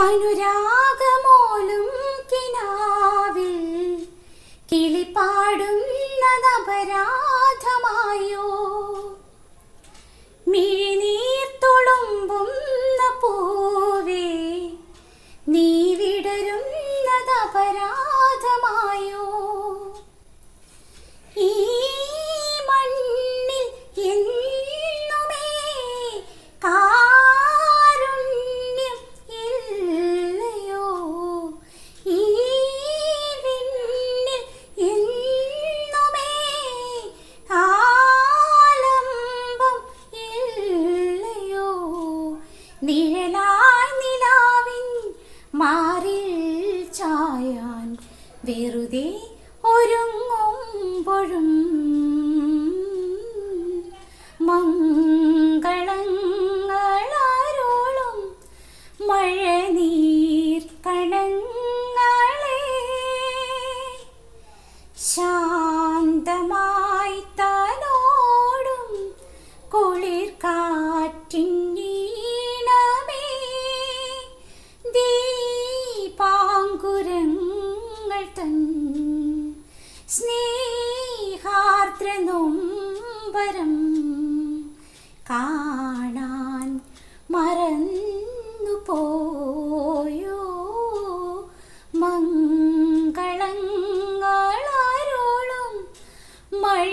അനുരാഗമോലും കിനാവിൽ കിളിപ്പാടുന്നതപരാധമായോ മിഴിനീർ തുളുമ്പുന്ന പൂവേ നീ വിടരുന്നതപരാധമായോ? ഈ നിഴലായി നിലാവിൻ മാറിൽ ചായാൻ വെറുതെ ഒരുങ്ങുമ്പോഴും രാത്രി നൊമ്പരം കാണാൻ മറന്നു പോയോ മംഗളങ്ങളാരോളും മഴ